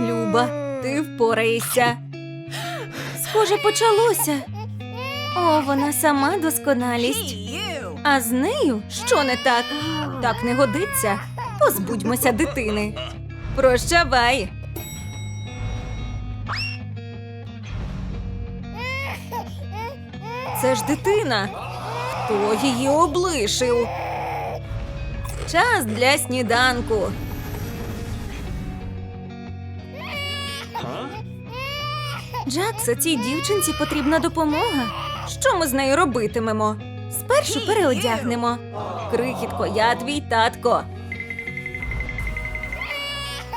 Люба, ти впораєшся. Схоже, почалося. О, вона сама досконалість. А з нею що не так? Так не годиться. Позбудьмося дитини. Прощавай. Це ж дитина. Хто її облишив? Час для сніданку. Джакса, цій дівчинці потрібна допомога. Що ми з нею робитимемо? Спершу переодягнемо. Крихітко, я твій татко.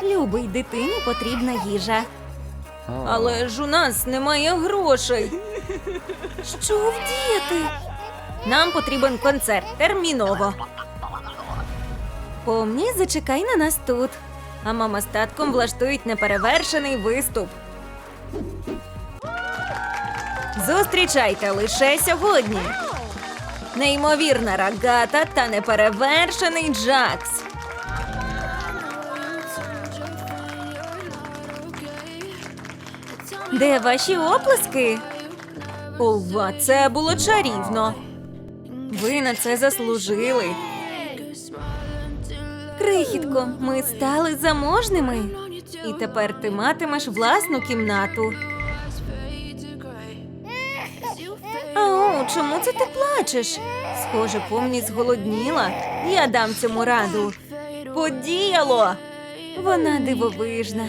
Любий дитині потрібна їжа. Але ж у нас немає грошей. Що вдіяти? Нам потрібен концерт терміново. Помні, зачекай на нас тут. А мама з татком влаштують неперевершений виступ. Зустрічайте лише сьогодні. Неймовірна рагата та неперевершений Джакс. Де ваші оплески? Ова, це було чарівно. Ви на це заслужили. Крихітко, ми стали заможними. І тепер ти матимеш власну кімнату. Чому це ти плачеш? Схоже, помні зголодніла. Я дам цьому раду. Подіяло. Вона дивовижна.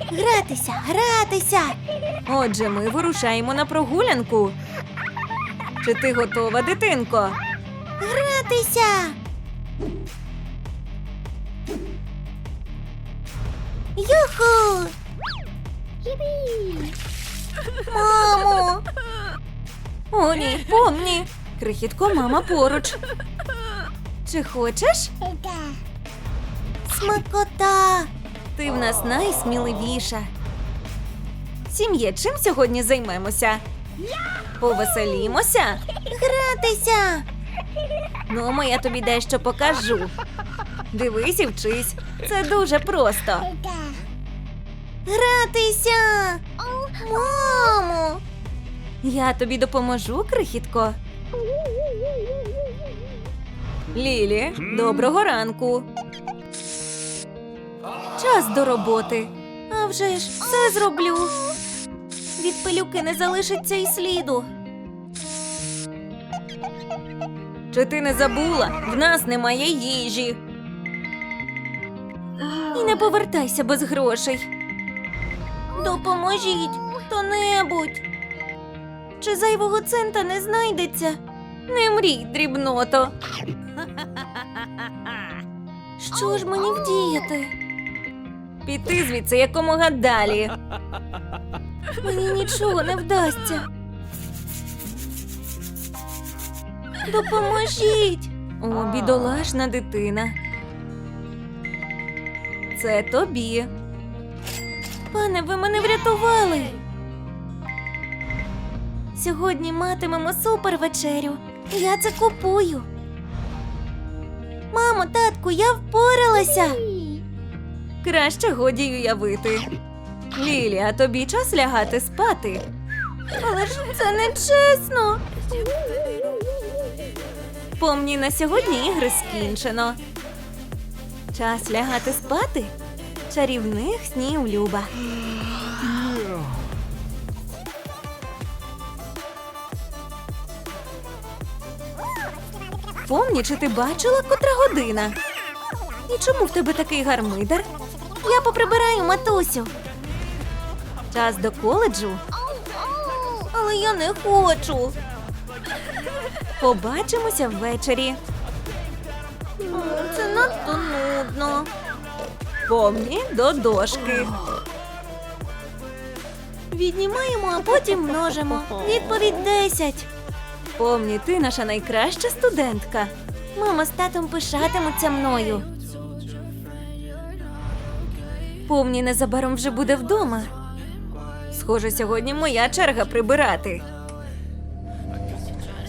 Гратися, гратися. Отже, ми вирушаємо на прогулянку. Чи ти готова, дитинко? Гратися. Юху. Мамо. О, ні, помні. Крихітко, мама поруч. Чи хочеш? Смакота. Ти в нас найсміливіша. Сім'є, чим сьогодні займемося? Повеселімося? Гратися. Ну, я тобі дещо покажу. Дивись і вчись. Це дуже просто. Гратися. Мамо. Я тобі допоможу, крихітко. Лілі, доброго ранку. Час до роботи. А вже ж все зроблю. Від пилюки не залишиться й сліду. Чи ти не забула? В нас немає їжі. І не повертайся без грошей. Допоможіть хто-небудь. Чи зайвого цента не знайдеться? Не мрій, дрібното. Що ж мені вдіяти? Піти звідси якомога далі. Мені нічого не вдасться. Допоможіть. О, бідолашна дитина. Це тобі. Пане, ви мене врятували. Сьогодні матимемо супер вечерю. Я це купую. Мамо, татку, я впоралася. Краще годі уявити. Лілі, а тобі час лягати спати. Але ж це не чесно. Помні, на сьогодні ігри скінчено. Час лягати спати. Чарівних снів Люба. Помні, чи ти бачила, котра година? І чому в тебе такий гармидар? Я поприбираю матусю. Час до коледжу. Але я не хочу. Побачимося ввечері. Це надто нудно. Помні до дошки. Віднімаємо, а потім множимо. Відповідь 10. Помні, ти наша найкраща студентка. Мама з татом пишатимуться мною. Помні, незабаром вже буде вдома. Схоже, сьогодні моя черга прибирати.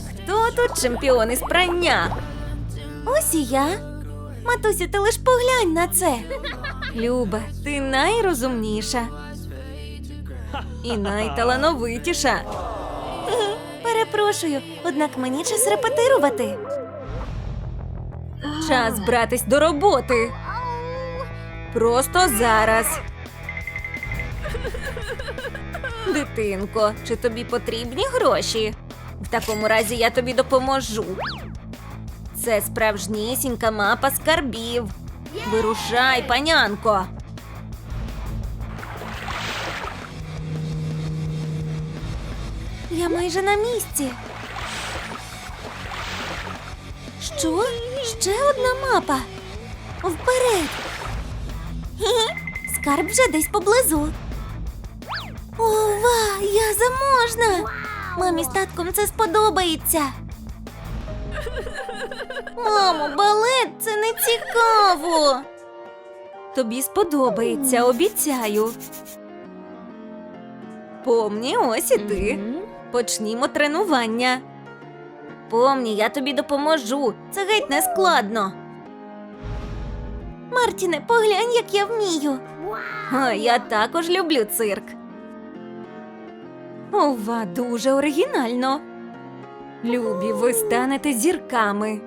Хто тут чемпіон із прання? Ось і я. Матусю, ти лиш поглянь на це. Люба, ти найрозумніша. І найталановитіша. Перепрошую, однак мені час репетирувати. Час братись до роботи. Просто зараз. Дитинко, чи тобі потрібні гроші? В такому разі я тобі допоможу. Це справжнісінька мапа скарбів. Вирушай, панянко. Я майже на місці. Що? Ще одна мапа. Вперед. Скарб вже десь поблизу. Ова, я заможна. Мамі з татком це сподобається. Мамо, балет це не цікаво. Тобі сподобається, обіцяю. Помні, ось і ти. Почнімо тренування. Помні, я тобі допоможу. Це геть не складно. Мартіне, поглянь, як я вмію. А я також люблю цирк. Ова, дуже оригінально. Любі, ви станете зірками.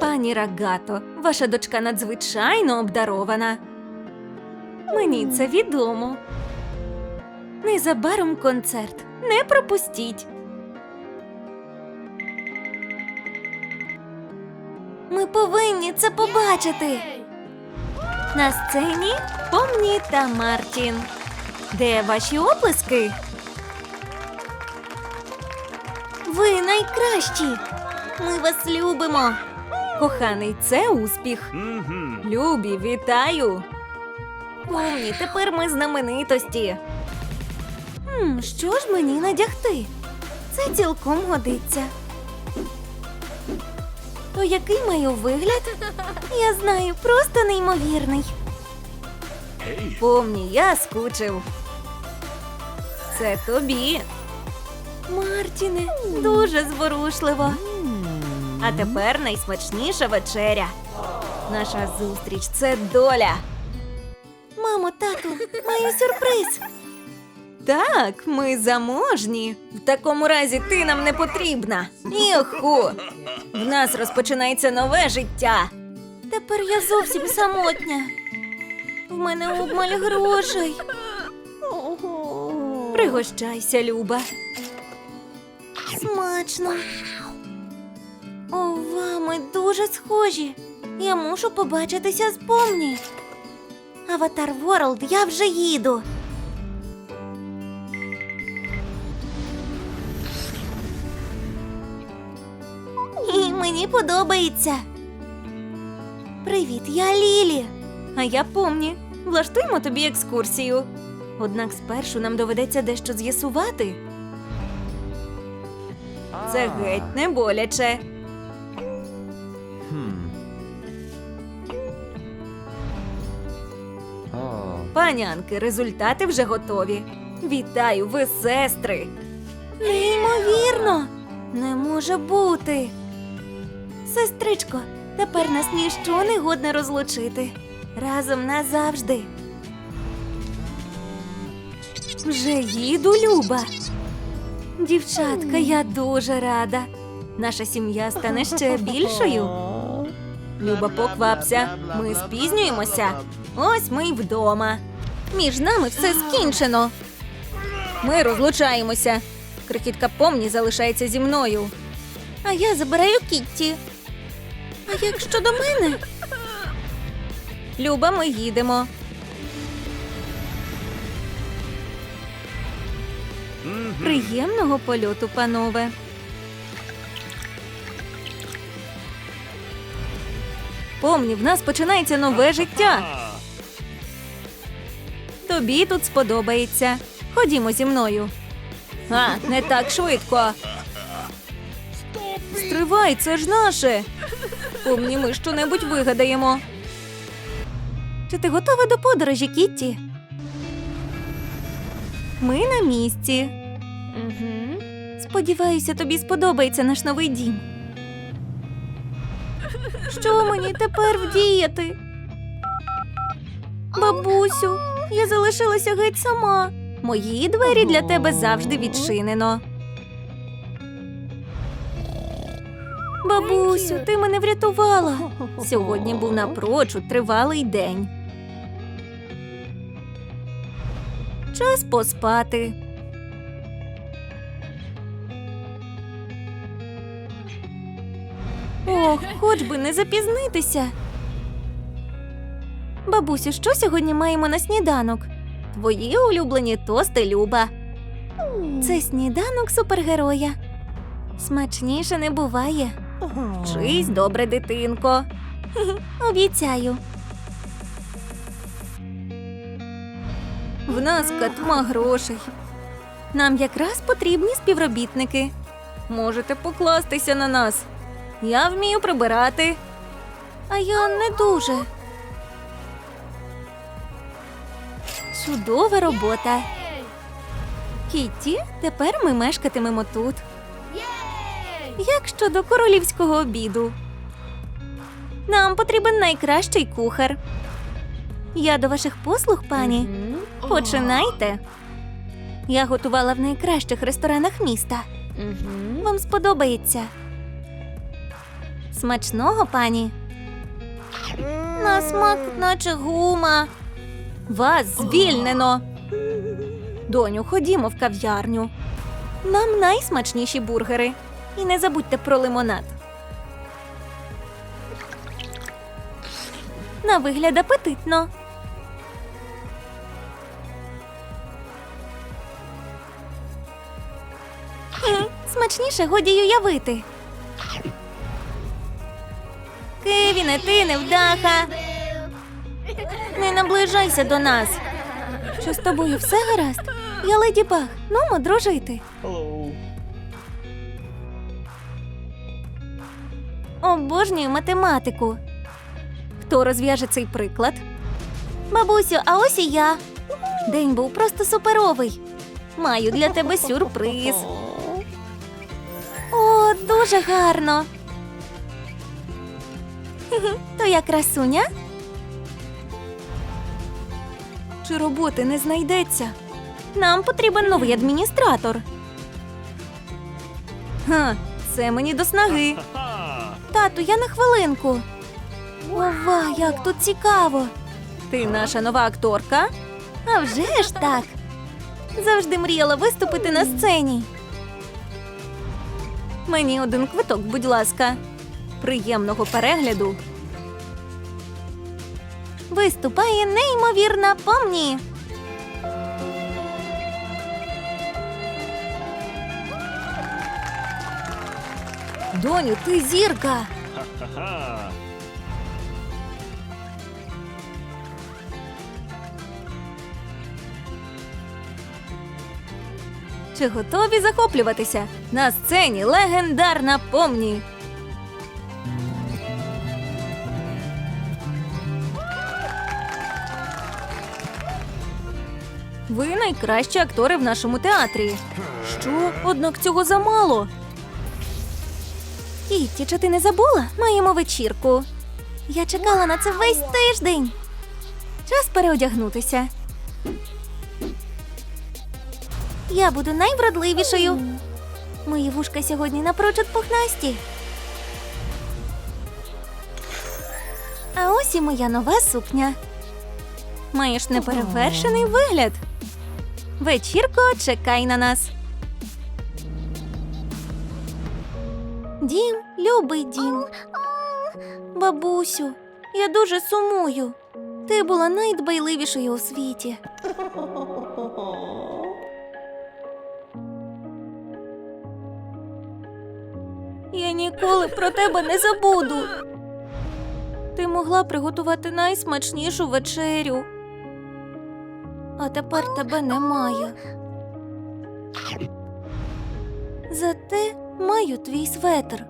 Пані Рагато, ваша дочка надзвичайно обдарована. Мені це відомо. Незабаром концерт. Не пропустіть. Ми повинні це побачити. На сцені Помні та Мартін. Де ваші оплески? Ви найкращі. Ми вас любимо. Коханий, це успіх. Любі, вітаю. Помні, тепер ми знаменитості. Хм, що ж мені надягти? Це цілком годиться. То який маю вигляд? Я знаю, просто неймовірний. Помні, я скучив. Це тобі. Мартіне, дуже зворушливо. А тепер найсмачніша вечеря. Наша зустріч це доля. Мамо, тату, маю сюрприз. Так, ми заможні. В такому разі ти нам не потрібна. Юху! В нас розпочинається нове життя. Тепер я зовсім самотня. В мене обмаль грошей. Пригощайся, Люба. Смачно. Ова, ми дуже схожі. Я мушу побачитися з помні. Аватар Ворлд, я вже їду. І мені подобається. Привіт, я Лілі. А я помні. Влаштуємо тобі екскурсію. Однак спершу нам доведеться дещо з'ясувати. Це геть не боляче. Панянки, результати вже готові. Вітаю, ви сестри. Неймовірно! Не може бути. Сестричко, тепер нас ніщо не годне розлучити. Разом назавжди. Вже їду, Люба. Дівчатка, я дуже рада. Наша сім'я стане ще більшою. Люба, поквапся. Ми спізнюємося. Ось ми й вдома. Між нами все скінчено. Ми розлучаємося. Крихітка помні залишається зі мною. А я забираю Кітті. А як щодо мене? Люба, ми їдемо. Приємного польоту, панове. Помні, в нас починається нове життя. Тобі тут сподобається. Ходімо зі мною. А, не так швидко. Стривай, це ж наше. Помні, ми щонебудь вигадаємо. Чи ти готова до подорожі, Кітті? Ми на місці. Угу. Сподіваюся, тобі сподобається наш новий дім. Що мені тепер вдіяти? Бабусю, я залишилася геть сама. Мої двері для тебе завжди відчинено. Бабусю, ти мене врятувала. Сьогодні був напрочуд тривалий день. Час поспати. Ох, хоч би не запізнитися. Бабусю, що сьогодні маємо на сніданок? Твої улюблені тости, Люба. Це сніданок супергероя. Смачніше не буває. Вчись, добре, дитинко. Обіцяю. В нас катма грошей. Нам якраз потрібні співробітники. Можете покластися на нас. Я вмію прибирати. А я не дуже. Чудова робота. Кітті, тепер ми мешкатимемо тут. Як щодо королівського обіду? Нам потрібен найкращий кухар. Я до ваших послуг, пані. Починайте. Я готувала в найкращих ресторанах міста. Вам сподобається. Смачного, пані. На смак, наче гума. Вас звільнено. Доню, ходімо в кав'ярню. Нам найсмачніші бургери. І не забудьте про лимонад. На вигляд апетитно. Смачніше годі й уявити. Кевіне, ти невдаха. Не наближайся до нас. Що з тобою все гаразд? Я леді Баг. Нумо дружити. Обожнюю математику. Хто розв'яже цей приклад? Бабусю, а ось і я. День був просто суперовий. Маю для тебе сюрприз. О, дуже гарно. То я красуня? Чи роботи не знайдеться? Нам потрібен новий адміністратор. Ха, це мені до снаги. Тату, я на хвилинку. Ова, як тут цікаво. Ти наша нова акторка? А вже ж так. Завжди мріяла виступити на сцені. Мені один квиток, будь ласка. Приємного перегляду. Виступає неймовірна помні. Доню, ти зірка. Чи готові захоплюватися? На сцені легендарна помні. Ви найкращі актори в нашому театрі. Що? Однак цього замало. Кітті, чи ти не забула? Маємо вечірку. Я чекала на це весь тиждень. Час переодягнутися. Я буду найвродливішою. Мої вушка сьогодні напрочуд пухнасті. А ось і моя нова сукня. Маєш неперевершений вигляд. Вечірко, чекай на нас. Дім, любий дім. Бабусю, я дуже сумую. Ти була найдбайливішою у світі. Я ніколи про тебе не забуду. Ти могла приготувати найсмачнішу вечерю. А тепер тебе немає. Зате маю твій светр.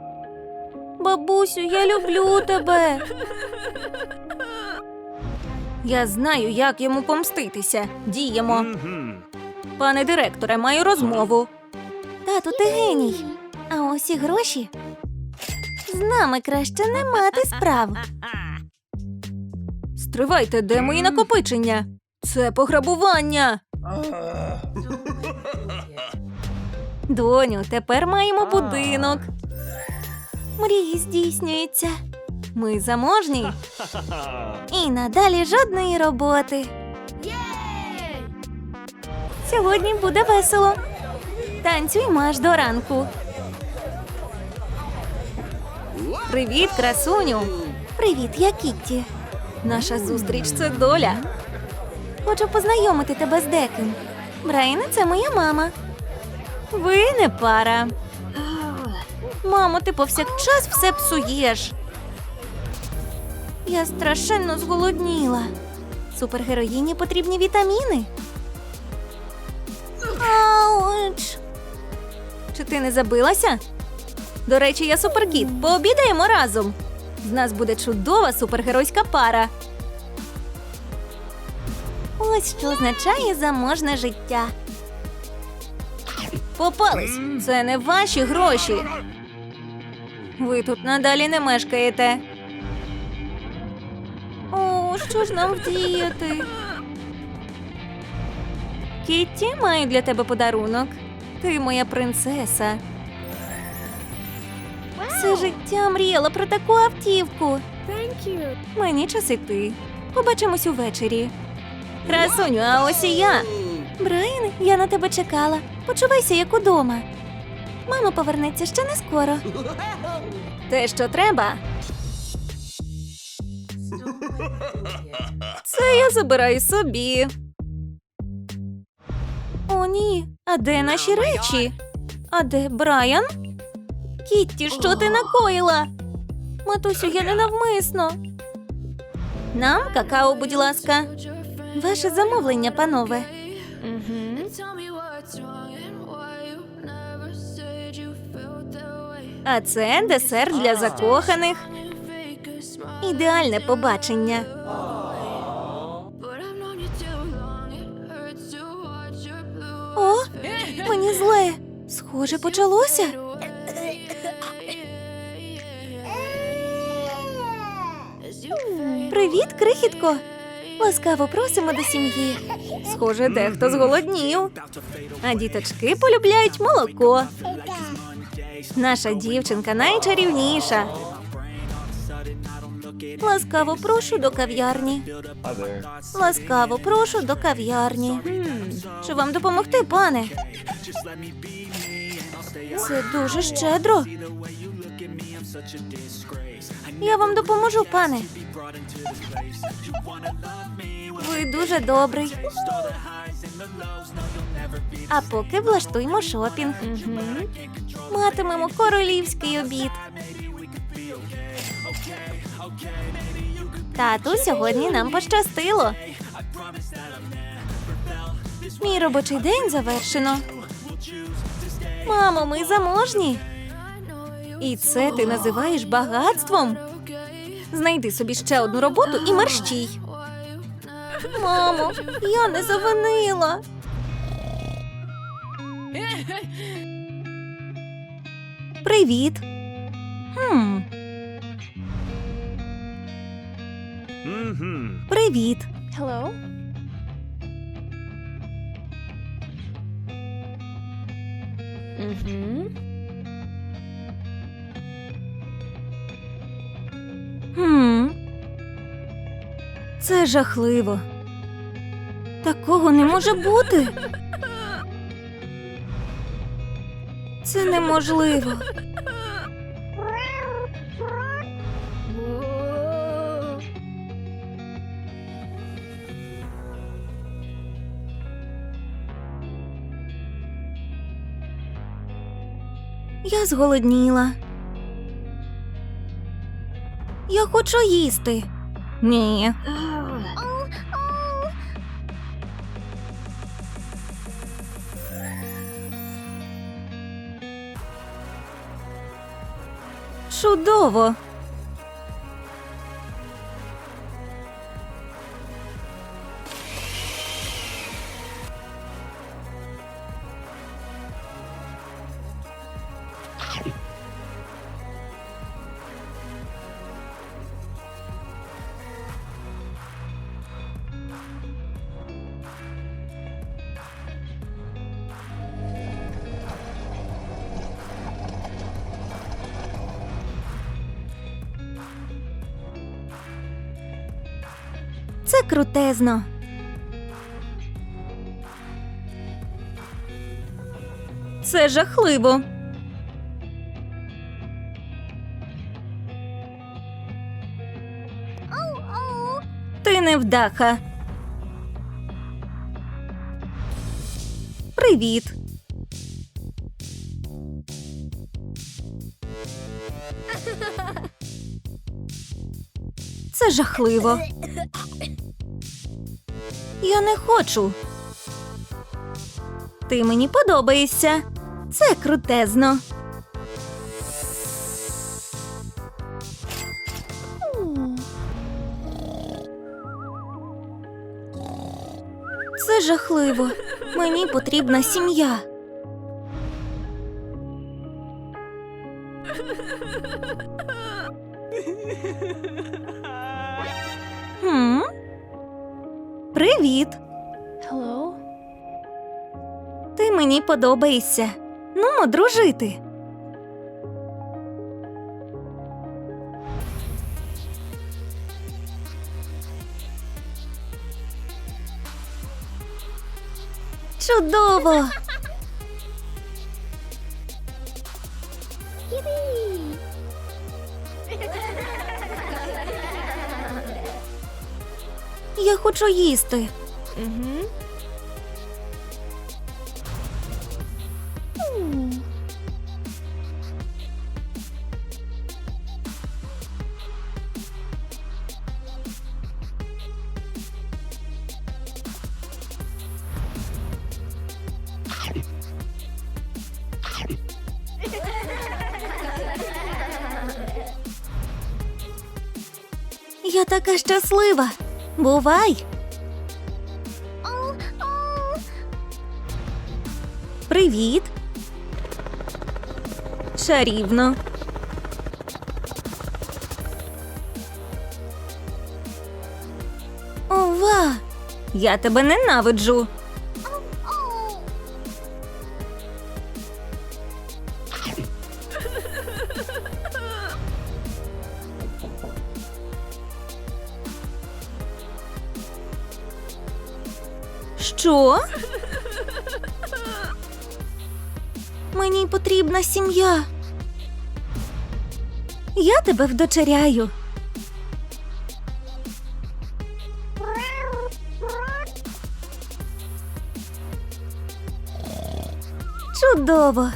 Бабусю, я люблю тебе. Я знаю, як йому помститися. Діємо. Пане директоре, маю розмову. Тату, ти геній. А ось і гроші. З нами краще не мати справ. Стривайте, де мої накопичення? Це пограбування. Доню, тепер маємо будинок. Мрії здійснюються. Ми заможні. І надалі жодної роботи. Сьогодні буде весело. Танцюймо аж до ранку. Привіт, красуню. Привіт, я Кітті. Наша зустріч це доля. Хочу познайомити тебе з деким. Брайан, це моя мама. Ви не пара. Мамо, ти повсякчас все псуєш. Я страшенно зголодніла. Супергероїні потрібні вітаміни. Ауч! Чи ти не забилася? До речі, я суперкіт. Пообідаємо разом. З нас буде чудова супергеройська пара. Ось що означає заможне життя. Попались. Це не ваші гроші. Ви тут надалі не мешкаєте. О, що ж нам вдіяти? Кітті, маю для тебе подарунок. Ти моя принцеса. Все життя мріяла про таку автівку. Мені час іти. Побачимось увечері. Красуню, а ось і я. Брайан, я на тебе чекала. Почувайся як удома. Мама повернеться ще не скоро. Те, що треба. Це я забираю собі. О, ні. А де наші речі? А де Брайан? Кітті, що ти накоїла? Матусю, я ненавмисно. Нам какао, будь ласка. Ваше замовлення, панове. Угу. А це десерт для закоханих. Ідеальне побачення. О, мені зле. Схоже, почалося. Привіт, крихітко. Ласкаво просимо до сім'ї. Схоже, дехто зголоднів. А діточки полюбляють молоко. Наша дівчинка найчарівніша. Ласкаво прошу до кав'ярні. Ласкаво прошу до кав'ярні. Чи вам допомогти, пане? Це дуже щедро. Я вам допоможу, пане. Ви дуже добрий. А поки влаштуймо шопінг. Матимемо королівський обід. Тату, сьогодні нам пощастило. Мій робочий день завершено. Мамо, ми заможні. І це ти називаєш багатством? Знайди собі ще одну роботу і мерщій. Мамо, я не завинила. Привіт. Хм, Привіт. Hello? Mm-hmm. Це жахливо. Такого не може бути. Це неможливо. Я зголодніла. Я хочу їсти. Ні. Чудово. Крутезно. Це жахливо. Ти невдаха. Привіт. Це жахливо. Я не хочу. Ти мені подобаєшся. Це крутезно. Це жахливо. Мені потрібна сім'я. Привіт. Hello? Ти мені подобаєшся. Ну, дружити. Чудово! Хочу їсти. Mm-hmm. Я така щаслива. Бувай. Привіт. Чарівно. Ова! Я тебе ненавиджу. Мені потрібна сім'я. Я тебе вдочеряю. Чудово.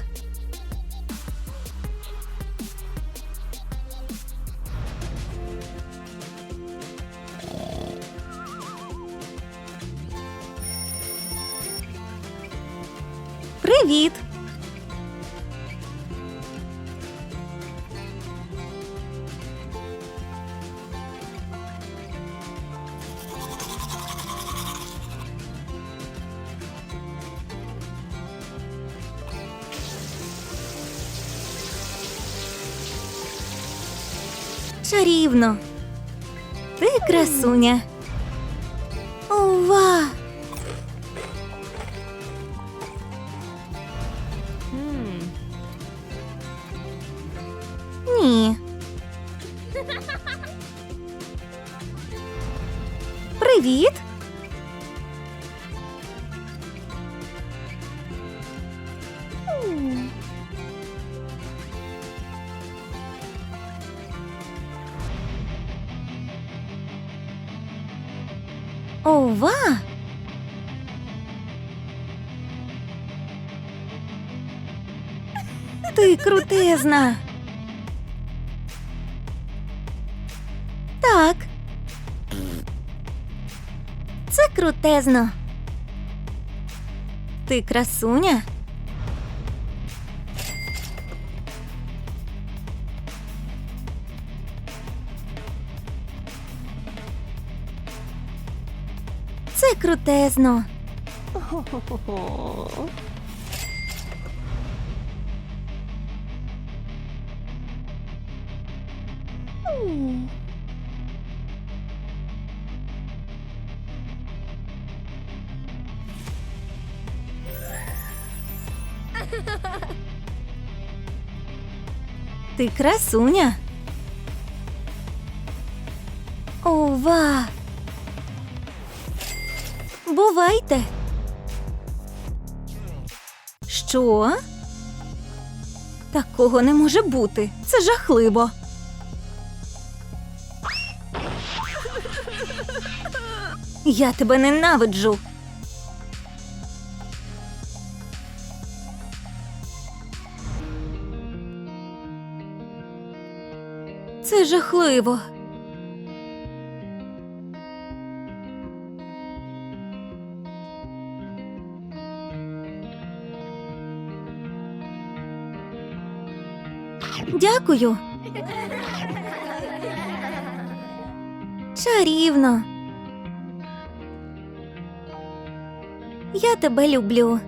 Чарівно. Ти красуня. Ова! Крутезна. Так. Це крутезно. Ти красуня? Це крутезно. Красуня. Ова. Бувайте. Що? Такого не може бути. Це жахливо. Я тебе ненавиджу. Жахливо. Дякую. Чарівно. Я тебе люблю.